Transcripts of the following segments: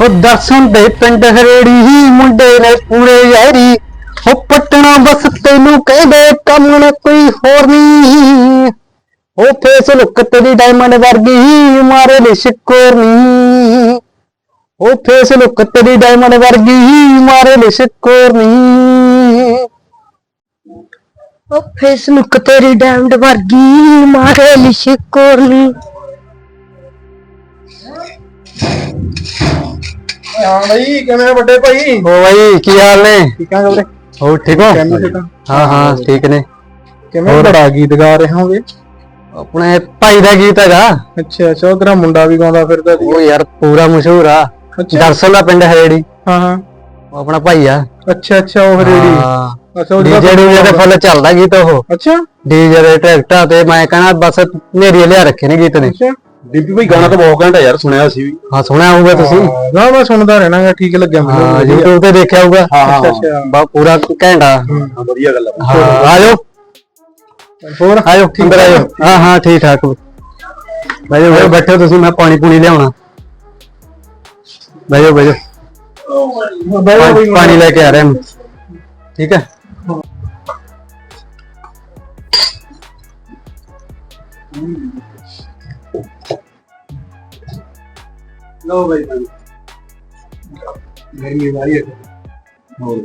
ਉਹ ਦਰਸ਼ਨ ਦੇ ਪਿੰਡ ਹਰੇੜੀ ਹੀ ਮੁੰਡੇ ਨੇ ਪੂਰੇ ਯਾਰੀ। ਉਹ ਪਟਣਾ ਬਸ ਤੈਨੂੰ ਕਹਿੰਦੇ ਕੰਮ ਨਾ ਕੋਈ ਹੋਰ ਨਹੀਂ। ਉਹ ਫੇਸ ਲੁੱਕ ਤੇਰੀ ਡਾਇਮੰਡ ਵਰਗੀ ਹੀ ਮਾਰੇ ਲਈ ਸ਼ਿਕੋਰ ਨਹੀਂ ਉਹ ਫੇਸ ਲੁੱਕ ਤੇਰੀ ਡਾਇਮੰਡ ਵਰਗੀ ਹੀ ਮਾਰੇ ਲਈ ਸ਼ਿਕੋਰ ਨਹੀਂ ਉਹ ਫੇਸ ਲੁੱਕ ਤੇਰੀ ਡਾਇਮੰਡ ਵਰਗੀ ਮਾਰੇ ਲਿਸ਼ੇ ਕੋਰਨੀ ਹਾਂ ਬਈ ਕਿਵੇਂ ਆ ਵੱਡੇ ਭਾਈ? ਉਹ ਬਾਈ ਕੀ ਹਾਲ ਨੇ? ਠੀਕ ਆ ਵੀਰੇ ਹੋ ਠੀਕ ਹੋ? ਕਿਵੇਂ ਠੀਕ ਆ? ਹਾਂ ਹਾਂ ਠੀਕ ਨੇ। ਕਿਵੇਂ ਬੜਾ ਗੀਤ ਗਾ ਰਹੇ ਹੋਗੇ ਆਪਣੇ ਭਾਈ ਦਾ ਗੀਤ ਹੈਗਾ। ਅੱਛਾ ਅੱਛਾ ਉਹ ਤੇਰਾ ਮੁੰਡਾ ਵੀ ਗਾਉਂਦਾ ਫਿਰਦਾ ਸੀ? ਉਹ ਯਾਰ ਪੂਰਾ ਮਸ਼ਹੂਰ ਆ। ਅੱਛਾ। ਦਰਸ਼ਨ ਦਾ ਪਿੰਡ ਹਰੇੜੀ ਹਾਂ ਹਾਂ। ਉਹ ਆਪਣਾ ਭਾਈ ਆ। ਅੱਛਾ ਅੱਛਾ ਉਹ ਰੇੜੀ। ਹਾਂ। ਅੱਛਾ ਉਹਦਾ ਡੀਜੇ ਡੀਜੇ ਤੇ ਫੁੱਲ ਚੱਲਦਾ ਗੀਤ ਉਹ। ਅੱਛਾ। ਡੀਜੇ ਦੇ ਟਰੈਕਟਰਾਂ ਤੇ ਮੈਂ ਕਹਣਾ ਬਸ ਨੇਰੀ ਲਿਆ ਰੱਖੇ ਨੇ ਗੀਤ ਨੇ। ਅੱਛਾ। ਬੀਬੀ ਭਾਈ ਗਾਣਾ ਤਾਂ ਬਹੁਤ ਘੰਟਾ ਯਾਰ ਸੁਣਿਆ ਸੀ ਵੀ। ਹਾਂ ਸੁਣਿਆ ਹੋਊਗਾ ਤੁਸੀਂ। ਨਾ ਮੈਂ ਸੁਣਦਾ ਰਹਿਣਾ ਗਾ, ਠੀਕ ਲੱਗਿਆ ਹਾਂ ਮੈਨੂੰ YouTube ਤੇ ਦੇਖਿਆ ਹੋਊਗਾ। ਹਾਂ ਅੱਛਾ ਅੱਛਾ। ਬਾ ਪੂਰਾ ਘੈਂਟਾ ਹਾਂ। ਵਧੀਆ ਗੱਲ ਆ। ਹਾਂ ਆਜੋ। ਹੋਰ? ਆਜੋ ਅੰਦਰ ਆਜੋ। ਹਾਂ ਹਾਂ ਠੀਕ ਠਾਕ। ਬੈਜੋ ਬੈਜੋ ਬੈਠੋ ਤੁਸੀਂ ਮੈਂ ਪਾਣੀ ਪੂਣੀ ਲਿਆਉਣਾ। ਬੈਜੋ ਬੈਜੋ ਪਾਣੀ- ਪਾਣੀ ਲੈ ਕੇ ਆ ਰਿਹਾ ਮੈਂ। ਠੀਕ ਹੈ। ਲੋ ਭਾਈ ਗਰਮੀ ਵਾਲੀ ਹੈ। ਹੋਰ।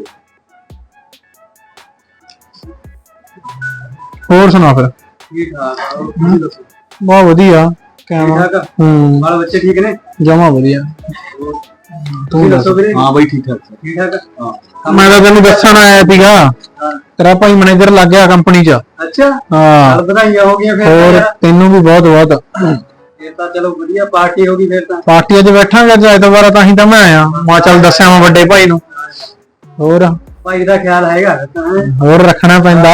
ਹੋਰ ਸੁਣਾ ਫਿਰ। ਠੀਕ ਠਾਕ ਆ ਹੋਰ ਤੁਸੀਂ ਦੱਸੋ। ਬਹੁਤ ਵਧੀਆ। ਕਿਵੇਂ ਠੀਕ ਠਾਕ ਆ? ਹੂੰ। ਬਾਲ ਬੱਚੇ ਠੀਕ ਨੇ? ਜਮਾ ਵਧੀਆ। ਤੁਸੀਂ ਦੱਸੋ ਵੀਰੇ? ਹਾਂ ਬਾਈ ਠੀਕ ਠਾਕ। ਠੀਕ ਠਾਕ ਆ? ਹਾਂ। ਮੈਂ ਤਾਂ ਤੈਨੂੰ ਦੱਸਣ ਆਇਆ ਸੀਗਾ। ਹਾਂ। ਤੇਰਾ ਭਾਈ ਮੈਨੇਜਰ ਲੱਗ ਗਿਆ ਕੰਪਨੀ 'ਚ। ਅੱਛਾ। ਹਾਂ। ਨਾਲ ਵਧਾਈਆਂ ਹੋ ਗਈਆਂ ਫਿਰ। ਹੋਰ ਤੈਨੂੰ ਵੀ ਬਹੁਤ ਬਹੁਤ ਇਹ ਤਾਂ ਚਲੋ ਵਧੀਆ ਪਾਰਟੀ ਹੋ ਗਈ ਫਿਰ ਤਾਂ। ਪਾਰਟੀ 'ਚ ਬੈਠਾਂਗੇ ਅੱਜ ਐਤਵਾਰ ਤਾਂ ਹੀ ਤਾਂ ਮੈਂ ਆਇਆ। ਮਾ ਚੱਲ ਦੱਸਿਆ ਮੈਂ ਵੱਡੇ ਭਾਈ ਨੂੰ। ਹੋਰ? ਭਾਈ ਦਾ ਖਿਆਲ ਹੈਗਾ ਤਾਂ। ਹੋਰ ਰੱਖਣਾ ਪੈਂਦਾ।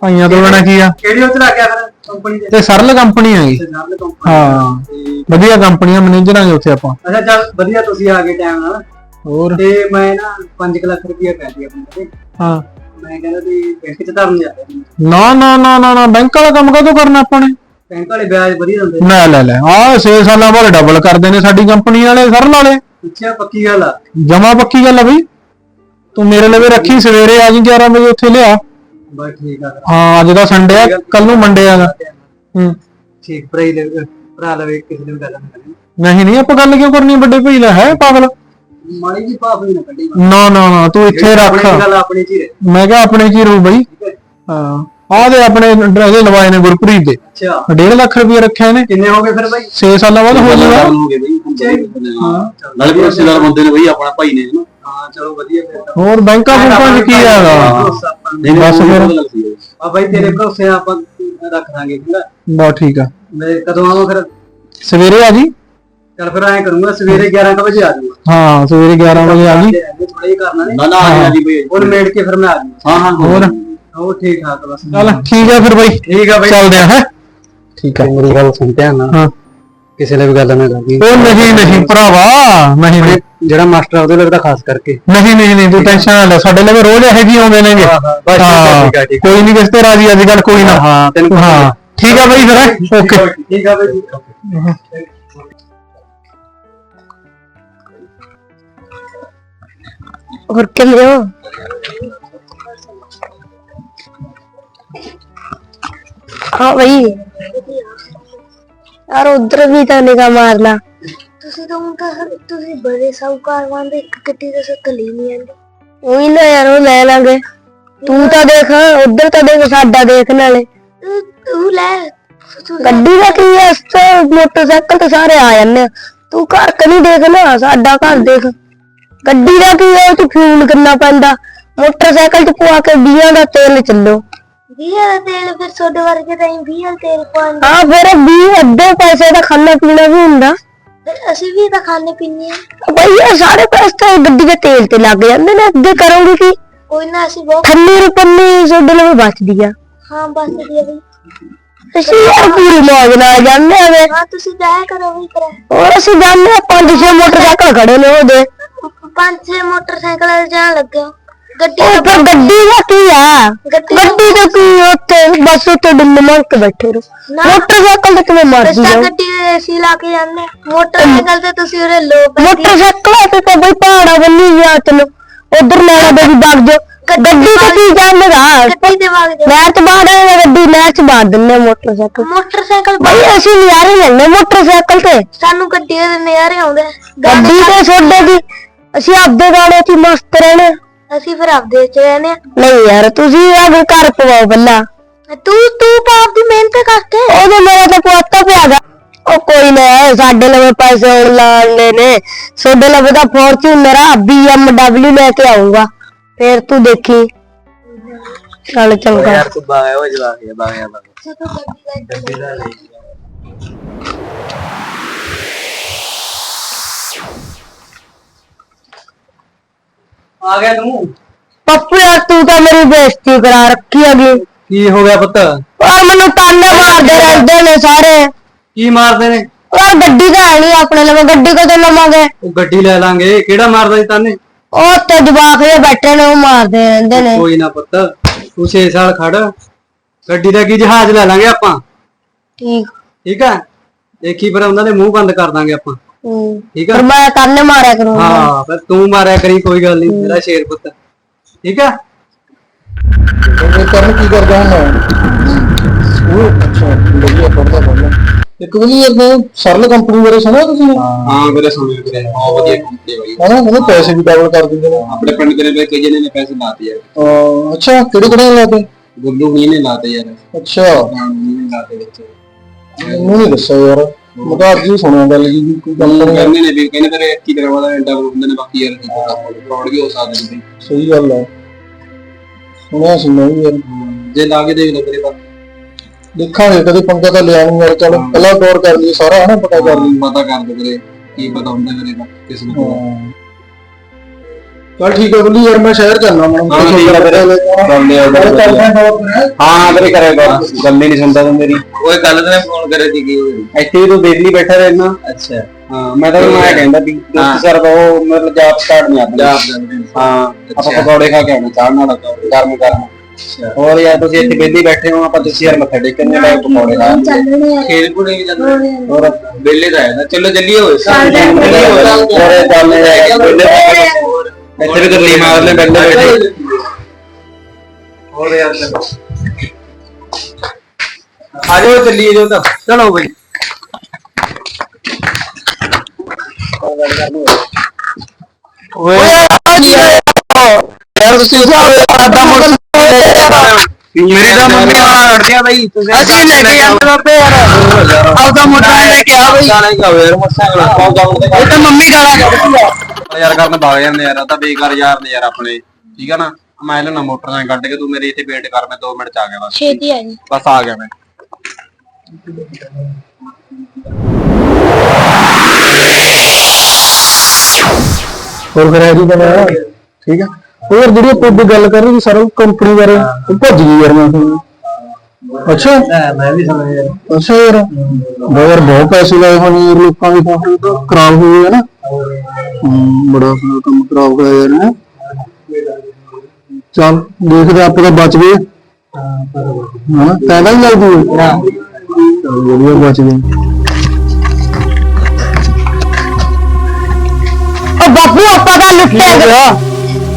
ਭਾਈਆਂ ਤੋਂ ਬਿਨਾ ਕੀ ਆ? ਕਿਹੜੀ ਉੱਥੇ ਲੱਗ ਗਿਆ ਫਿਰ ਕੰਪਨੀ ਦੇ ਤੇ ਸਰਲ ਕੰਪਨੀ ਕੰਪਨੀ ਹਾਂ। ਵਧੀਆ ਕੰਪਨੀ ਆ ਮੈਨੇਜਰ ਆਂਗੇ ਉੱਥੇ ਆਪਾਂ। ਅੱਛਾ ਚੱਲ ਵਧੀਆ ਤੁਸੀਂ ਆ ਗਏ ਟਾਈਮ ਨਾਲ। ਹੋਰ? ਤੇ ਮੈਂ ਨਾ 5 ਲੱਖ ਰੁਪਇਆ ਪੈ ਆਪਣੇ ਕੋਲ। ਹਾਂ। ਮੈਂ ਕਹਿੰਦਾ ਵੀ ਬੈਂਕ 'ਚ ਧਰਨ ਜਾ ਨਾ ਨਾ ਨਾ ਨਾ ਬੈਂਕ ਵਾਲਾ ਕੰਮ ਕਦੋਂ ਕਰਨਾ ਆਪਾਂ ਨੇ? ਬੈਂਕ ਵਾਲੇ ਵਿਆਜ ਵਧੀਆ ਦਿੰਦੇ ਲੈ ਲੈ ਲੈ। ਆ 6 ਸਾਲਾਂ ਬਾਅਦ ਡਬਲ ਕਰਦੇ ਨੇ ਸਾਡੀ ਕੰਪਨੀ ਵਾਲੇ ਸਰਲ ਵਾਲੇ। ਅੱਛਾ ਪੱਕੀ ਗੱਲ ਆ। ਜਮਾ ਪੱਕੀ ਗੱਲ ਆ ਬਈ। ਤੂੰ ਮੇਰੇ ਲਵੇ ਰੱਖੀ ਸਵੇਰੇ ਆ ਜੀ 11 ਵਜੇ ਉੱਥੇ ਲਿਆ। ਬਸ ਠੀਕ ਆ। ਹਾਂ ਅੱਜ ਦਾ ਸੰਡੇ ਆ ਕੱਲ ਨੂੰ ਮੰਡੇ ਆਗਾ ਹੂੰ। ਠੀਕ ਭਰਾ ਲੈ ਭਰਾ ਲਵੇ ਕਿਸੇ ਨੇ ਵੀ ਗੱਲ ਨਾ ਕਰੀ ਨਹੀਂ ਨਹੀਂ ਆਪਾਂ ਗੱਲ ਕਿਉਂ ਕਰਨੀ ਵੱਡੇ ਭਾਈ ਲੈ ਹੈ ਪਾਗਲ? ਮਾੜੀ ਜੀ ਪਾਪ ਵੀ ਨਾ ਕੱਢੀ ਨਾ ਨਾ ਨਾ ਤੂੰ ਇੱਥੇ ਰੱਖ। ਆਪਣੀ ਗੱਲ ਆਪਣੀ ਚ ਹੀ ਰਹੇ ਮੈਂ ਕਿਹਾ ਆਪਣੇ ਰਹੂ ਬਈ। ਹੈ। ਹਾਂ। ਆਹ ਦੇ ਆਪਣੇ ਇਹਦੇ ਲਵਾਏ ਨੇ ਗੁਰਪ੍ਰੀਤ ਦੇ। ਅੱਛਾ। 1.5 ਲੱਖ ਰੁਪਏ ਰੱਖਿਆ ਇਹਨੇ। ਕਿੰਨੇ ਹੋ ਗਏ ਫਿਰ ਬਾਈ? 6 ਸਾਲਾਂ ਬਾਅਦ ਹੋ ਜਾਊਗਾ ਹੋ ਗਏ ਬਾਈ? ਹਾਂ ਨਾਲੇ ਵੀ ਰਿਸ਼ਤੇਦਾਰ ਬੰਦੇ ਨੇ ਬਈ ਆਪਣਾ ਭਾਈ ਨੇ ਹਾਂ ਚਲੋ ਵਧੀਆ ਫਿਰ ਹੋਰ ਬੈਂਕਾਂ ਬੁੰਕਾਂ 'ਚ ਕੀ ਹੈਗਾ? ਬਸ ਫਿਰ। ਆ ਬਾਈ ਤੇਰੇ ਭਰੋਸੇ ਆਪਾਂ ਰੱਖ ਦਾਂਗੇ ਠੀਕ ਆ? ਬਾ ਠੀਕ ਆ। ਮੈਂ ਕਦੋਂ ਆਵਾਂ ਫਿਰ? ਸਵੇਰੇ ਆ ਜੀ। ਚੱਲ ਫਿਰ ਐਂ ਕਰੂੰਗਾ ਸਵੇਰੇ 11 ਕੁ ਵਜੇ ਆ ਜਾਊਂਗਾ। ਹਾਂ ਸਵੇਰੇ 11 ਵਜੇ ਆ ਜੀ। ਥੋੜਾ ਹੀ ਕਰਨਾ ਨੇ ਨਾ ਆ ਜੀ ਬਈ। ਉਹ ਮੇੜ ਕੇ ਫਿਰ ਮੈਂ ਆ ਜਾਊਂਗਾ। ਹਾਂ ਹਾਂ। ਹੋਰ? ਉਹ ਠੀਕ ਠਾਕ ਬਸ। ਚੱਲ ਠੀਕ ਆ ਫਿਰ ਬਾਈ। ਠੀਕ ਆ ਬਾਈ। ਚੱਲਦੇ ਆ ਹੈ? ਠੀਕ ਆ। ਮੇਰੀ ਗੱਲ ਸੁਣ ਧਿਆਨ ਨਾਲ। ਹਾਂ। ਕਿਸੇ ਨੇ ਵੀ ਗੱਲ ਨਾ ਕਰਨੀ। ਉਹ ਨਹੀਂ ਨਹੀਂ ਭਰਾਵਾ ਨਹੀਂ ਨਹੀਂ। ਜਿਹੜਾ ਮਾਸਟਰ ਉਹਦੇ ਤਾਂ ਖਾਸ ਕਰਕੇ। ਨਹੀਂ ਨਹੀਂ ਨਹੀਂ ਤੂੰ ਟੈਨਸ਼ਨ ਨਾ ਲੈ। ਸਾਡੇ ਲਈ ਰੋਜ਼ ਇਹੋ ਜਿਹੇ ਆਉਂਦੇ ਨੇਗੇ। ਕੋਈ ਨਹੀਂ ਕਿਸ ਤੇ ਰਾਜੀ ਅੱਜ ਕੱਲ ਕੋਈ ਨਾ। ਹਾਂ ਤੈਨੂੰ ਹਾਂ। ਠੀਕ ਆ ਬਾਈ ਫਿਰ ਓਕੇ ਠੀਕ ਆ ਬਾਈ ਠੀਕ ਆ। ਹੋਰ ਕਿਵੇਂ ਹੋ? ਹਾਂ ਬਈ। ਯਾਰ ਉਧਰ ਵੀ ਤਾਂ ਨਿਗਾਹ ਮਾਰ ਲਾ। ਤੁਸੀਂ ਤਾਂ ਹੁਣ ਤਾਂ ਤੁਸੀਂ ਬੜੇ ਸਾਹੂਕਾਰ ਵਾਂਦੇ ਇੱਕ ਗੱਡੀ ਦਾ ਸ਼ਕਲ ਹੀ ਨਹੀਂ ਆਂਦੀ ਉਹੀ ਨਾ ਯਾਰ ਉਹ ਲੈ ਲਾਂਗੇ। ਤੂੰ ਤਾਂ ਦੇਖ ਉਧਰ ਤਾਂ ਦੇਖ ਸਾਡਾ ਦੇਖ ਨਾਲੇ। ਤੂੰ ਤੂੰ ਲੈ। ਤੂੰ ਗੱਡੀ ਦਾ ਕੀ ਐ ਤੇ ਮੋਟਰਸਾਈਕਲ ਤੇ ਸਾਰੇ ਆ ਜਾਂਦੇ ਆ। ਤੂੰ ਘਰ ਕਨੀ ਦੇਖ ਨਾ ਸਾਡਾ ਘਰ ਦੇਖ। ਗੱਡੀ ਦਾ ਕੀ ਐ ਉਹ ਚ ਫਿਊਲ ਕਿੰਨਾ ਪੈਂਦਾ। ਮੋਟਰਸਾਈਕਲ ਚ ਪਵਾ ਕੇ 20 ਦਾ ਤੇਲ ਚੱਲੋ। ਵੀਹ ਦਾ ਤੇਲ ਫਿਰ ਤੁਹਾਡੇ ਵਰਗੇ ਤਾਂ ਵੀਹ ਦਾ ਤੇਲ ਪਾਉਂਦੇ। ਹਾਂ ਫਿਰ 20 ਅੱਧੇ ਪੈਸੇ ਦਾ ਖਾਣਾ ਪੀਣਾ ਵੀ ਹੁੰਦਾ। ਫਿਰ ਅਸੀਂ ਵੀ ਤਾਂ ਖਾਣੇ ਪੀਣੇ ਆ ਬਈ ਇਹ ਸਾਰੇ ਪੈਸੇ ਤਾਂ ਗੱਡੀ ਦੇ ਤੇਲ ਤੇ ਲੱਗ ਜਾਂਦੇ ਨੇ ਅੱਗੇ ਕਰੋਗੇ ਕੀ? ਕੋਈ ਨਾ ਅਸੀਂ ਬਹੁਤ ਠੰਨੀ ਰੁਪੰਨੀ ਤੁਹਾਡੇ ਲਈ ਬਚਦੀ ਆ। ਹਾਂ ਬਸ ਵਧੀਆ ਬਈ। ਅਸੀਂ ਯਾਰ ਪੂਰੀ ਮੌਜ ਨਾਲ ਜਾਂਦੇ ਆਵੇ ਹਾਂ ਤੁਸੀਂ ਜਾਇਆ ਕਰੋ ਵੀ ਕਰਾ ਹੋਰ ਅਸੀਂ ਜਾਂਦੇ ਆ ਪੰਜ ਛੇ ਮੋਟਰਸਾਈਕਲ ਖੜੇ ਨੇ ਉਹਦੇ। ਪੰਜ ਛੇ ਮੋਟਰਸਾਈਕਲ ਜਾਣ ਲੱਗਾ ਗੱਡੀ ਉਹ ਫਿਰ ਗੱਡੀ ਦਾ ਕੀ ਆ? ਗੱਡੀ ਗੱਡੀ ਦਾ ਕੀ ਉੱਥੇ? ਬਸ ਉੱਥੇ ਡੁੱਲ ਮਾਰ ਕੇ ਬੈਠੇ ਰਹੋ। ਨਾ। ਮੋਟਰਸਾਈਕਲ ਤੇ ਕਿਵੇਂ ਮਰਜ਼ੀ ਰਸਤਾ ਜਾਓ? ਗੱਡੀ ਦੇ ਏਸੀ ਲਾ ਕੇ ਜਾਂਦੇ ਆ। ਮੋਟਰਸਾਈਕਲ ਤੇ ਤੁਸੀਂ ਉਰੇ ਲੋ ਪੈਂਦੀ ਮੋਟਰਸਾਈਕਲ ਤੇ ਤਾਂ ਬਈ ਪਹਾੜਾ ਬੰਨੀ ਗਿਆ ਤੈਨੂੰ ਉਧਰ ਲੈਣਾ ਬਈ ਵਗ ਜਾ ਗੱਡੀ ਤੇ ਕੀ ਜਾਂਦੇਗਾ ਗੱਡੀ ਤੇ ਵਗ ਜਾ ਨਹਿਰ ਚ ਬਾੜ ਗੱਡੀ ਨਹਿਰ ਚ ਬਾੜ ਦਿੰਨੇ ਆ ਮੋਟਰਸਾਈਕਲ। ਮੋਟਰਸਾਈਕਲ ਬਈ ਅਸੀਂ ਨਿਆਰੇ ਲੈਣੇ ਮੋਟਰਸਾਈਕਲ ਤੇ। ਸਾਨੂੰ ਗੱਡੀ ਦੇ ਨਜ਼ਾਰੇ ਆਉਂਦੇ ਆ। ਗੱਡੀ ਤੇ ਛੋਡੇ ਦੀ ਅਸੀਂ ਆਪਦੇ ਗਾਣੇ 'ਚ ਹੀ ਮਸਤ ਰਹਿਣੇ। ਅਸੀਂ ਫਿਰ ਆਪਦੇ ਚ ਰਹਿੰਦੇ ਆ ਨਹੀਂ ਯਾਰ ਤੁਸੀਂ ਆਗੇ ਘਰ ਪਵਾਓ ਬੱਲਾ ਤੂੰ ਤੂੰ ਤਾਂ ਆਪਦੀ ਮਿਹਨਤ ਕਰਕੇ। ਉਹਦੇ ਮੇਰਾ ਤਾਂ ਪੁੱਤ ਪਿਆਗਾ ਉਹ ਕੋਈ ਨਾ ਸਾਡੇ ਲਵੇ ਪੈਸੇ ਹੁਣ ਲਾਣੇ ਨੇ। ਸਾਡੇ ਲਵੇ ਤਾਂ ਫੋਰਚੂਨਰ ਆ BMW ਲੈ ਕੇ ਆਊਗਾ। ਫੇਰ ਤੂੰ ਦੇਖੀ। ਚੱਲ ਚੰਗਾ। ਤੂੰ ਬਾਇਆ ਉਹ ਜਵਾ ਕੇ ਬਾਇਆ ਬਾਇਆ ਆ ਗਿਆ ਤੂੰ? ਪੱਪੂ ਯਾਰ ਤੂੰ ਤਾਂ ਮੇਰੀ ਬੇਇੱਜ਼ਤੀ ਕਰਾ ਰੱਖੀ ਹੈਗੀ। ਕੀ ਹੋ ਗਿਆ ਪੁੱਤ? ਔਰ ਮੈਨੂੰ ਤਾਨੇ ਮਾਰਦੇ ਰਹਿੰਦੇ ਨੇ ਸਾਰੇ। ਕੀ ਮਾਰਦੇ ਨੇ? ਔਰ ਗੱਡੀ ਤਾਂ ਹੈ ਨਹੀਂ ਆਪਣੇ ਲਵੇ ਗੱਡੀ ਕਦੋਂ ਲਵਾਂਗੇ? ਉਹ ਗੱਡੀ ਲੈ ਲਾਂਗੇ ਕਿਹੜਾ ਮਾਰਦਾ ਸੀ ਤਾਨੇ? ਉਹ ਤੇ ਜਵਾਕ ਜੇ ਬੈਠੇ ਨੇ ਉਹ ਮਾਰਦੇ ਰਹਿੰਦੇ ਨੇ। ਕੋਈ ਨਾ ਪੁੱਤ ਤੂੰ 6 ਸਾਲ ਖੜ ਗੱਡੀ ਦਾ ਕੀ ਜਹਾਜ਼ ਲੈ ਲਾਂਗੇ ਆਪਾਂ? ਠੀਕ। ਠੀਕ ਆ? ਦੇਖੀ ਫਿਰ ਉਹਨਾਂ ਦੇ ਮੂੰਹ ਬੰਦ ਕਰ ਦਾਂਗੇ ਆਪਾਂ। ਠੀਕ ਆ? ਪਰ ਮੈਂ ਤਾਨੇ ਮਾਰਿਆ ਕਰੂੰਗਾ। ਹਾਂ ਫਿਰ ਤੂੰ ਮਾਰਿਆ ਕਰੀ ਕੋਈ ਗੱਲ ਨਹੀਂ ਮੇਰਾ ਸ਼ੇਰ ਪੁੱਤ। ਠੀਕ ਆ? ਇਹ ਕਰਨ ਕੀ ਕਰਦਾ ਹਾਂ। ਉਹ ਅੱਛਾ ਵਧੀਆ ਪੜਦਾ ਪੜਦਾ ਇੱਕ ਵਾਰੀ ਇਹ ਸਰਲ ਕੰਪਨੀ ਬਾਰੇ ਸੁਣਿਆ ਤੁਸੀਂ? ਹਾਂ ਮੇਰੇ ਸੁਣਿਆ ਵੀਰੇ ਬਹੁਤ ਵਧੀਆ ਕੰਪਨੀ ਬਾਈ। ਹਨਾ ਉਹਨੇ ਪੈਸੇ ਵੀ ਡਬਲ ਕਰ ਦਿੰਦੇ ਨੇ। ਆਪਣੇ ਪਿੰਡ ਦੇ ਵਿੱਚ ਕਈ ਨੇ ਪੈਸੇ ਲਾਤੇ ਯਾਰ ਅੱਛਾ ਕਿਹੜੇ ਕਿਹੜੇ ਲਾਤੇ? ਗੁੱਲੂ ਹੀ ਨੇ ਲਾਤੇ ਯਾਰ ਅੱਛਾ। ਹਾਂ ਨੇ ਲਾਤੇ ਵਿੱਚ। ਮੈਨੂੰ ਨਹੀਂ ਦੱਸਿਆ ਯਾਰ। ਮੈਂ ਤਾਂ ਅੱਜ ਹੀ ਸੁਣਿਆ ਗੱਲ ਜੀ ਕੋਈ ਗੱਲ ਨਹੀਂ। ਕਹਿੰਦੇ ਨੇ ਵੀ ਕਹਿੰਦੇ ਤੇਰੇ ਕੀ ਕਰਵਾ ਦਾ ਇੰਟਰ ਹੁੰਦੇ ਨੇ ਬਾਕੀ ਯਾਰ ਕੀ ਪਤਾ ਫਰਾਡ ਵੀ ਹੋ ਸਕਦੇ ਨੇ। ਸਹੀ ਗੱਲ ਹੈ ਸੁਣਿਆ ਸੀ ਮੈਂ ਵੀ ਯਾਰ। ਜੇ ਲਾ ਕੇ ਦੇਖ ਲਓ ਤੇਰੇ ਪਾਸ ਦੇਖਾਂਗੇ ਕਦੇ ਪੰਗਾ ਤਾਂ ਲਿਆ ਨਹੀਂ ਯਾਰ ਚਲੋ ਪਹਿਲਾਂ ਗੌਰ ਕਰ ਲਈਏ ਸਾਰਾ ਹਨਾ ਪਤਾ ਕਰ ਲਈਏ। ਪਤਾ ਕਰ ਦੋ ਵੀਰੇ ਕੀ ਪਤਾ ਹੁੰਦਾ ਵੀਰੇ ਕਿਸ ਨੂੰ। ਚਲ ਠੀਕ ਹੈ ਬੁੱਲੀ ਯਾਰ ਮੈਂ ਸ਼ਹਿਰ ਚੱਲਣਾ ਮੈਂ ਹਾਂ, ਠੀਕ ਹੈ ਵੀਰੇ। ਚੱਲਦੇ ਆ ਵੀਰੇ। ਹਾਂ ਵੀਰੇ ਕਰੇਗਾ ਗੱਲ ਹੀ ਨਹੀਂ ਸੁਣਦਾ ਤੂੰ ਮੇਰੀ। ਓਏ ਕੱਲ ਤੇ ਫੋਨ ਕਰੇ ਸੀ ਕੀ? ਇੱਥੇ ਹੀ ਤੂੰ ਬੇਲੀ ਬੈਠਾ ਰਹਿਣਾ। ਅੱਛਾ। ਹਾਂ ਮੈਂ ਤਾਂ ਐਂ ਕਹਿੰਦਾ ਵੀ ਦੋਸਤ ਸਰ ਉਹ ਮਤਲਬ ਜਾਬ ਸਟਾਰਟ ਨਹੀਂ ਆਉਂਦਾ। ਪੰਜਾਬ ਜਾਂਦੇ ਨੇ। ਹਾਂ ਆਪਾਂ ਪਕੌੜੇ ਖਾ ਕੇ ਆਉਣੇ ਚਾਹ ਨਾਲ ਗਰਮ ਗਰਮ। ਹੋਰ ਯਾਰ ਤੁਸੀਂ ਇੱਥੇ ਬੇਲੀ ਬੈਠੇ ਹੋ ਆਪਾਂ ਤੁਸੀਂ ਯਾਰ ਮੱਥਾ ਟੇਕਣ ਦੇ ਟਾਈਮ ਪਕੌੜੇ ਖਾ ਚੱਲਣੇ ਆ ਖੇਲ ਕੁੜੇ ਵੀ ਜਾਂਦੇ ਨੇ। ਹੋਰ? ਵੇਲੇ ਦਾ ਹੈ ਚਲੋ ਚੱਲੀਏ ਓਏ ਹੋਰ। ਚੱਲਨੇ ਇੱਥੇ ਵੀ ਗੱਲੀ ਮਾਰ ਲੈ ਬੰਦੇ ਬੈਠੇ ਹੋਰ ਯਾਰ ਆ ਜਾਓ ਚੱਲੀਏ ਜੋ ਤਾਂ ਚਲੋ ਬਈ ਓਏ ਯਾਰ ਤੁਸੀਂ ਸਾਡਾ ਮੋਟਰ ਮੇਰੀ ਤਾਂ ਮੰਮੀ ਆ ਅੜਦਿਆ ਬਈ ਅਸੀਂ ਲੈ ਕੇ ਜਾਂਦੇ ਬਾਬੇ ਯਾਰ ਆਪਦਾ ਮੋਟਰ ਲੈ ਕੇ ਆ ਬਈ ਗਾਣਾ ਹੀ ਗਾਓ ਯਾਰ ਮੋਟਰਸਾਈਕਲ ਉਹ ਤਾਂ ਮੰਮੀ ਗਾਲਾਂ ਕੱਢਦੀ ਆ ਯਾਰ ਕਰਨ ਭਾਗ ਜਾਂਦੇ ਯਾਰ ਆ ਤਾਂ ਬੇਕਾਰ ਯਾਰ ਨੇ ਯਾਰ ਆਪਣੇ। ਠੀਕ ਆ ਨਾ? ਮੈਂ ਲੈਣਾ ਮੋਟਰਸਾਈਕਲ ਕੱਢ ਕੇ ਤੂੰ ਮੇਰੇ ਇੱਥੇ ਵੇਟ ਕਰ ਮੈਂ 2 ਮਿੰਟ ਚ ਆ ਗਿਆ ਬਸ। ਛੇਤੀ ਆ ਜੀ। ਬਸ ਆ ਗਿਆ ਮੈਂ। ਹੋਰ ਫਿਰ ਐਜੀ ਬਣਾ ਠੀਕ ਹੈ ਹੋਰ ਜਿਹੜੀ ਆਪਾਂ ਅੱਗੇ ਗੱਲ ਕਰ ਰਹੇ ਸੀ ਸਾਰਾ ਕੰਪਨੀ ਬਾਰੇ ਉਹ ਭੱਜ ਗਈ ਯਾਰ ਮੈਂ ਸੁਣਿਆ। ਅੱਛਾ? ਮੈਂ ਵੀ ਸਮਝ ਗਿਆ। ਅੱਛਾ ਯਾਰ ਬਹੁਤ ਯਾਰ ਬਹੁਤ ਪੈਸੇ ਲਾਏ ਹੋਣੇ ਯਾਰ ਲੋਕਾਂ ਦੇ ਫੋਨ ਤਾਂ ਖਰਾਬ ਹੋ ਗਏ ਨਾ। ਹਮ, ਬੜਾ ਆਪਣਾ ਕੰਮ ਖਰਾਬ ਹੋਇਆ ਯਾਰ ਹੈਂ। ਚੱਲ ਦੇਖਦੇ ਆਪਾਂ ਤਾਂ ਬਚ ਗਏ। ਹਾਂ ਕਹਿੰਦਾ ਹੀ ਲੱਗਦੀ ਹੈ। ਚੱਲ ਵਧੀਆ ਬਚ ਗਏ। ਉਹ ਬਾਪੂ ਆਪਾਂ ਤਾਂ ਲੁੱਟਿਆ ਗਿਆ?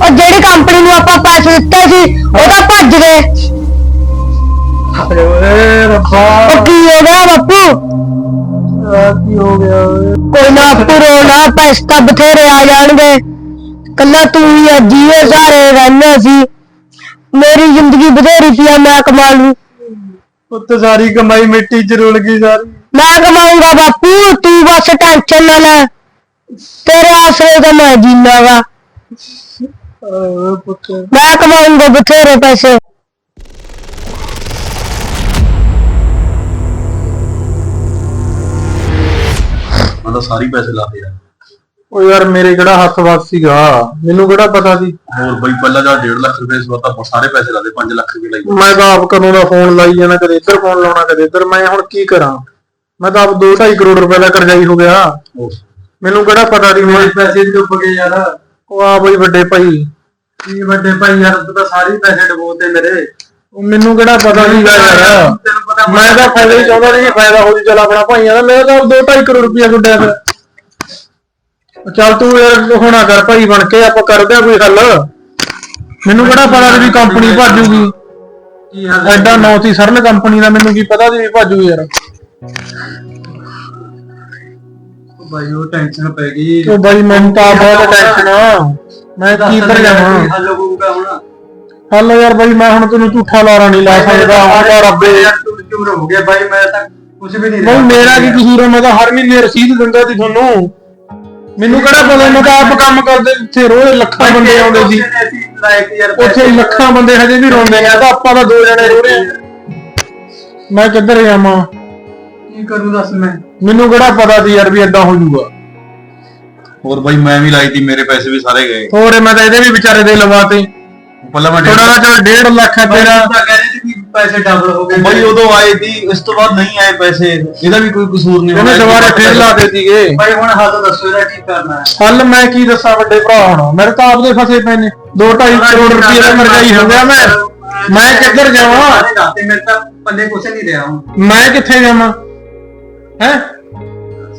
ਉਹ ਜਿਹੜੀ ਕੰਪਨੀ ਨੂੰ ਆਪਾਂ ਪੈਸੇ ਦਿੱਤੇ ਸੀ ਉਹ ਤਾਂ ਭੱਜ ਗਏ। ਓਏ ਰੱਬਾ ਉਹ ਕੀ ਹੋ ਗਿਆ ਬਾਪੂ? ਕੀ ਹੋ ਗਿਆ ਕੋਈ ਨਾ ਪੁਰੋ ਨਾ ਪੈਸੇ ਤਾਂ ਬਥੇਰੇ ਆ ਜਾਣਗੇ। ਕੱਲਾ ਤੂੰ ਹੀ ਆ ਜੀਏ ਸਾਰੇ ਰਹਿਣਾ ਸੀ ਮੇਰੀ ਜ਼ਿੰਦਗੀ ਬਥੇਰੀ ਆ ਮੈਂ ਕਮਾ ਲੂੰ ਪੁੱਤ ਸਾਰੀ ਕਮਾਈ ਮਿੱਟੀ ਚ ਰੁਲ ਗਈ ਸਾਰੀ। ਮੈਂ ਕਮਾਊਂਗਾ ਬਾਪੂ ਤੂੰ ਬਸ ਟੈਨਸ਼ਨ ਨਾ ਲੈ। ਤੇਰੇ ਆਸਰੇ ਤਾਂ ਮੈਂ ਓਏ ਪੁੱਤ। ਮੈਂ ਕਮਾਊਂਗਾ ਬਥੇਰੇ ਪੈਸੇ। ਮੈਂ ਤਾਂ ਸਾਰੀ ਪੈਸੇ ਲਾਤੇ ਯਾਰ। ਓ ਯਾਰ ਮੇਰੇ ਕਿਹੜਾ ਹੱਥ ਵੱਸ ਸੀਗਾ? ਮੈਨੂੰ ਕਿਹੜਾ ਪਤਾ ਸੀ? ਹੋਰ ਬਈ ਪਹਿਲਾਂ ਜਾਂ 1.5 ਲੱਖ ਰੁਪਏ ਇਸ ਵਾਰ ਤਾਂ ਸਾਰੇ ਪੈਸੇ ਲਾਤੇ 5 ਲੱਖ ਰੁਪਏ ਲਾਈ। ਮੈਂ ਤਾਂ ਆਪ ਕਦੋਂ ਦਾ ਫੋਨ ਲਾਈ ਜਾਣਾ ਕਦੇ ਇੱਧਰ ਫੋਨ ਲਾਉਣਾ ਕਦੇ ਇੱਧਰ। ਮੈਂ ਹੁਣ ਕੀ ਕਰਾਂ? ਮੈਂ ਤਾਂ ਆਪ 2.5 ਕਰੋੜ ਰੁਪਏ ਦਾ ਕਰਜ਼ਾਈ ਹੋ ਗਿਆ। ਮੈਨੂੰ ਕਿਹੜਾ ਪਤਾ ਸੀ ਮੈਂ ਪੈਸੇ ਡੁੱਬ ਗਏ ਯਾਰ। ਉਹ ਆ ਬਈ ਵੱਡੇ ਭਾਈ। ਕੀ ਵੱਡੇ ਭਾਈ ਯਾਰ ਤੂੰ ਤਾਂ ਸਾਰੇ ਪੈਸੇ ਡਬੋਤੇ ਮੇਰੇ। ਉਹ ਮੈਨੂੰ ਕਿਹੜਾ ਪਤਾ ਸੀਗਾ ਯਾਰ। ਤੈਨੂੰ ਪਤਾ ਮੈਂ ਤਾਂ ਫਾਇਦਾ ਹੀ ਚਾਹੁੰਦਾ ਨਹੀਂ ਫਾਇਦਾ ਹੋ ਜੀ ਚੱਲ ਆਪਣਾ ਭਾਈਆਂ ਦਾ ਮੇਰਾ ਤਾਂ 2.5 ਕਰੋੜ ਰੁਪਇਆ ਗੁੱਡਿਆ ਫਿਰ। ਚੱਲ ਤੂੰ ਯਾਰ ਹੋਣਾ ਕਰ ਭਾਈ ਬਣ ਕੇ ਆਪਾਂ ਕਰਦੇ ਆ ਕੋਈ ਹੱਲ। ਮੈਨੂੰ ਕਿਹੜਾ ਪਤਾ ਵੀ ਕੰਪਨੀ ਭਾਜੂਗੀ। ਕੀ ਹਾਲ ਐਡਾ ਨੌ ਸੀ ਸਰਲ ਕੰਪਨੀ ਦਾ ਮੈਨੂੰ ਕੀ ਪਤਾ ਵੀ ਭਾਜੂ ਯਾਰ। ਭਾਈ ਉਹ ਟੈਨਸ਼ਨ ਪੈ ਗਈ। ਉਹ ਬਾਈ ਮੈਨੂੰ ਤਾਂ ਬਹੁਤ ਟੈਨਸ਼ਨ ਮੈਂ ਕੀ ਕਰ ਜਾਵਾਂ ਹੱਲ ਹੋਊਗਾ ਹੁਣ। ਹੱਲ ਯਾਰ ਬਾਈ ਮੈਂ ਹੁਣ ਤੈਨੂੰ ਝੂਠਾ ਲਾਰਾ ਨਹੀਂ ਲਾ ਸਕਦਾ ਰੱਬੇ ਯਾਰ ਤੂੰ ਕਿਉਂ ਹੋ ਗਿਆ ਭਾਈ ਮੈਂ ਤਾਂ ਕੁਝ ਵੀ ਨਹੀਂ ਬਾਈ ਮੇਰਾ ਕੀ ਕਸੂਰ ਆ? ਮੈਂ ਤਾਂ ਹਰ ਮਹੀਨੇ ਰਸੀਦ ਦਿੰਦਾ ਸੀ ਤੁਹਾਨੂੰ। ਮੈਨੂੰ ਕਿਹੜਾ ਪਤਾ ਮੈਂ ਤਾਂ ਆਪ ਕੰਮ ਕਰਦੇ ਇੱਥੇ ਰੋਜ਼ ਲੱਖਾਂ ਬੰਦੇ ਆਉਂਦੇ ਸੀ। ਉੱਥੇ ਲੱਖਾਂ ਬੰਦੇ ਹਜੇ ਵੀ ਰੋਂਦੇ ਨੇ ਤਾਂ ਆਪਾਂ ਤਾਂ ਦੋ ਜਣੇ ਰੋ ਰਹੇ ਆ ਮੈਂ ਕਿੱਧਰ ਜਾਵਾਂ ਕੀ ਕਰੂੰ ਦੱਸ ਮੈਂ? ਮੈਨੂੰ ਕਿਹੜਾ ਪਤਾ ਸੀ ਯਾਰ ਵੀ ਏਦਾਂ ਹੋ ਜਾਊਗਾ। ਹੋਰ ਬਾਈ ਮੈਂ ਵੀ ਲਾਈ ਤੀ ਮੇਰੇ ਪੈਸੇ ਵੀ ਸਾਰੇ ਗਏ। ਹੋਰ ਮੈਂ ਤਾਂ ਇਹਦੇ ਵੀ ਵਿਚਾਰੇ ਦੇ ਲਵਾਤੇ। ਪਹਿਲਾਂ ਮੈਂ ਥੋੜਾ ਨਾ ਚਲ 1.5 ਲੱਖ ਹੈ ਤੇਰਾ। ਤਾਂ ਸੀ ਪੈਸੇ ਡਬਲ ਹੋ ਗਏ ਬਾਈ ਉਦੋਂ ਆਏ ਸੀ ਇਸ ਤੋਂ ਬਾਅਦ ਨਹੀਂ ਆਏ ਪੈਸੇ। ਇਹਦਾ ਵੀ ਕੋਈ ਕਸੂਰ ਨਹੀਂ ਉਹਨੇ ਦੁਬਾਰਾ ਫੇਰ ਲਾਤੇ ਸੀਗੇ। ਭਾਈ ਹੁਣ ਹੱਲ ਦੱਸੋ ਇਹਦਾ ਕੀ ਕਰਨਾ ਹੈ। ਹੱਲ ਮੈਂ ਕੀ ਦੱਸਾਂ ਵੱਡੇ ਭਰਾ ਹੁਣ? ਮੇਰੇ ਤਾਂ ਆਪਦੇ ਫਸੇ ਪਏ ਨੇ। 2.5 ਕਰੋੜ ਰੁਪਏ ਦਾ ਮਰਜਾਈ ਹੋ ਗਿਆ ਮੈਂ। ਮੈਂ ਕਿੱਧਰ ਜਾਵਾਂ? ਤੇ ਮੇਰੇ ਤਾਂ ਪੱਲੇ ਕੁਛ ਨਹੀਂ ਰਿਹਾ ਹੁਣ ਮੈਂ ਕਿੱਥੇ ਜਾਵਾਂ? ਹੈ?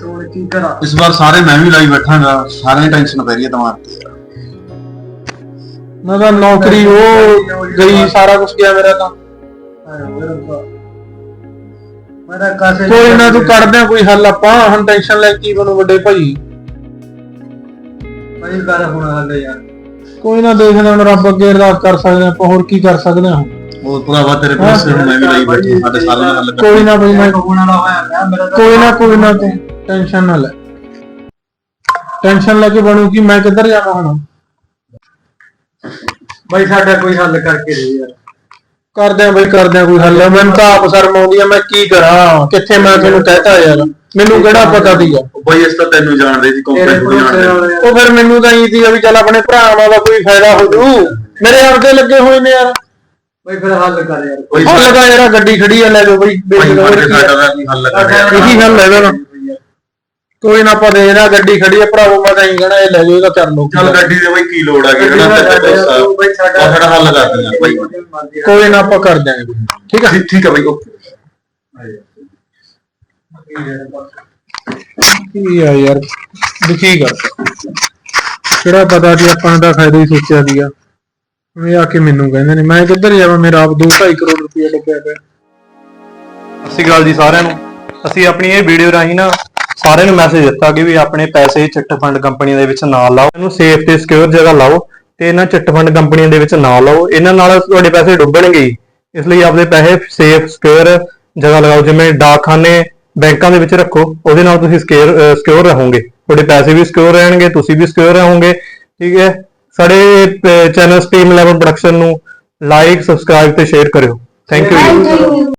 ਸੋਣ ਕੀ ਕਰਾਂ? ਇਸ ਵਾਰ ਸਾਰੇ ਮੈਂ ਵੀ ਲਾਈ ਬੈਠਾਂਗਾ। ਸਾਰਿਆਂ ਦੀ ਟੈਨਸ਼ਨ ਪੈ ਰਹੀ ਹੈ ਦਿਮਾਗ ਤੇ। ਮੈਂ ਤਾਂ ਨੌਕਰੀ ਉਹ ਗਈ ਸਾਰਾ ਕੁਝ ਗਿਆ ਮੇਰਾ ਤਾਂ। ਮੇਰਾ ਕਾਸੇ ਕੋਈ ਨਾ ਤੂੰ ਕੱਢਦੇ ਆ ਕੋਈ ਹੱਲ ਆਪਾਂ। ਹੁਣ ਟੈਨਸ਼ਨ ਲੈ ਕੀ ਬਣੂ ਵੱਡੇ ਭਾਈ। ਭਾਈ ਕਰ ਹੁਣ ਹੱਲ ਯਾਰ। ਕੋਈ ਨਾ ਦੇਖਦੇ ਹਾਂ ਹੁਣ ਰੱਬ ਅੱਗੇ ਅਰਦਾਸ ਕਰ ਸਕਦੇ ਹਾਂ ਆਪਾਂ ਹੋਰ ਕੀ ਕਰ ਸਕਦੇ ਹਾਂ ਉਹ ਭਰਾਵਾ ਤੇਰੇ ਪੈਸੇ ਹੁਣ ਮੈਂ ਵੀ ਲਾਈ ਬੈਠੀ ਸਾਡੇ ਸਾਰਿਆਂ ਦਾ ਹੱਲ ਕਰ ਕੋਈ ਨਾ ਬਈ ਮੈਂ ਕੋਈ ਨਾ ਕੋਈ ਨਾ ਤੂੰ ਟੈਨਸ਼ਨ ਨਾ ਲੈ। ਟੈਨਸ਼ਨ ਲੈ ਕੇ ਬਣੂ ਕਿ ਮੈਂ ਕਿੱਧਰ ਜਾਵਾਂ ਹੁਣ? ਭਾਈ ਸਾਡਾ ਕੋਈ ਹੱਲ ਕਰਕੇ ਦੇ ਯਾਰ। ਕਰਦੇ ਆ ਬਈ ਕਰਦੇ ਆ ਕੋਈ ਹੱਲ। ਮੈਨੂੰ ਤਾਂ ਆਪ ਸ਼ਰਮ ਆਉਂਦੀ ਆ ਮੈਂ ਕੀ ਕਰਾਂ? ਕਿੱਥੇ ਮੈਂ ਤੁਹਾਨੂੰ ਕਹਿਤਾ ਯਾਰ? ਮੈਨੂੰ ਕਿਹੜਾ ਪਤਾ ਸੀਗਾ? ਉਹ ਬਾਈ ਇਸ ਤਾਂ ਤੈਨੂੰ ਜਾਣਦੇ ਸੀ ਕੰਪਨੀ ਨੂੰ ਜਾਣਦੇ। ਵਾਲੇ ਉਹ ਫਿਰ ਮੈਨੂੰ ਤਾਂ ਇਹ ਸੀ ਵੀ ਚੱਲ ਆਪਣੇ ਭਰਾਵਾਂ ਦਾ ਕੋਈ ਫਾਇਦਾ ਹੋ ਜੂ ਮੇਰੇ ਆਪਦੇ ਲੱਗੇ ਹੋਏ ਨੇ ਯਾਰ। ਭਾਈ ਫਿਰ ਹੱਲ ਕਰ ਯਾਰ। ਕੋਈ ਹੱਲ ਦਾ ਯਾਰ ਗੱਡੀ ਖੜੀ ਆ ਲੈ ਜਾਓ ਬਈ ਆ। ਦਾ ਹੱਲ ਕਰ ਇਹੀ ਹੱਲ ਹੈ ਇਹਦਾ ਨਾ। ਕੋਈ ਨਾ ਆਪਾਂ ਦੇਖਦੇ ਆ ਗੱਡੀ ਖੜੀ ਆ ਭਰਾਵੋ ਮੈਂ ਤਾਂ ਹੀ ਕਹਣਾ ਇਹ ਲੈ ਜਾਓ ਇਹਦਾ ਕਰ ਲਓ ਚੱਲ ਗੱਡੀ ਦੇ ਬਾਈ ਕੀ ਲੋੜ ਆ ਗਈ ਨਾ ਤੇ ਭਾਈ ਸਾਡਾ ਸਾਡਾ ਹੱਲ ਕਰ ਦਿੰਦੇ ਆ ਬਾਈ। ਕੋਈ ਨਾ ਆਪਾਂ ਕਰ ਦਿਆਂਗੇ। ਠੀਕ ਆ? ਠੀਕ ਠੀਕ ਆ ਬਾਈ ਓਕੇ। ਕੀ ਆ ਯਾਰ ਦੁਖੀ ਕਰ ਕਿਹੜਾ ਪਤਾ ਸੀ ਆਪਾਂ ਦਾ ਫਾਇਦਾ ਹੀ ਸੋਚਿਆ ਸੀਗਾ। ਇਹ ਆ ਕੇ ਮੈਨੂੰ ਕਹਿੰਦੇ ਨੇ ਮੈਂ ਕਿੱਧਰ ਜਾਵਾਂ ਮੇਰਾ ਆਪ 2.5 ਕਰੋੜ ਰੁਪਏ ਲੱਗਿਆ ਪਿਆ। ਸਤਿ ਸ਼੍ਰੀ ਅਕਾਲ ਜੀ ਸਾਰਿਆਂ ਨੂੰ। ਅਸੀਂ ਆਪਣੀ ਇਹ ਵੀਡੀਓ ਰਾਹੀਂ ਨਾ ਸਾਰਿਆਂ ਨੂੰ ਮੈਸੇਜ ਦਿੱਤਾ ਕਿ ਵੀ ਆਪਣੇ ਪੈਸੇ ਚਿੱਟ ਫੰਡ ਕੰਪਨੀਆਂ ਦੇ ਵਿੱਚ ਨਾ ਲਾਓ। ਇਹਨੂੰ ਸੇਫ ਤੇ ਸਿਕਿਉਰ ਜਗ੍ਹਾ ਲਾਓ ਤੇ ਇਹਨਾਂ ਚਿੱਟ ਫੰਡ ਕੰਪਨੀਆਂ ਦੇ ਵਿੱਚ ਨਾ ਲਾਓ। ਇਹਨਾਂ ਨਾਲ ਤੁਹਾਡੇ ਪੈਸੇ ਡੁੱਬਣਗੇ ਇਸ ਲਈ ਆਪਦੇ ਪੈਸੇ ਸੇਫ ਸਿਕਿਉਰ ਜਗ੍ਹਾ ਲਗਾਓ। ਜਿਵੇਂ ਡਾਕਖਾਨੇ ਬੈਂਕਾਂ ਦੇ ਵਿੱਚ ਰੱਖੋ, ਉਹਦੇ ਨਾਲ ਤੁਸੀਂ ਸਿਕਿਉਰ ਸਿਕਿਉਰ ਰਹੋਗੇ। ਤੁਹਾਡੇ ਪੈਸੇ ਵੀ ਸਿਕਿਉਰ ਰਹਿਣਗੇ, ਤੁਸੀਂ ਵੀ ਸਿਕਿਉਰ ਰਹੋਗੇ। ਠੀਕ ਹੈ? ਸਾਡੇ ਚੈਨਲ ਸਟ੍ਰੀਮ 11 ਪ੍ਰੋਡਕਸ਼ਨ ਨੂੰ ਲਾਈਕ ਸਬਸਕ੍ਰਾਈਬ ਤੇ ਸ਼ੇਅਰ ਕਰਿਓ। Thank you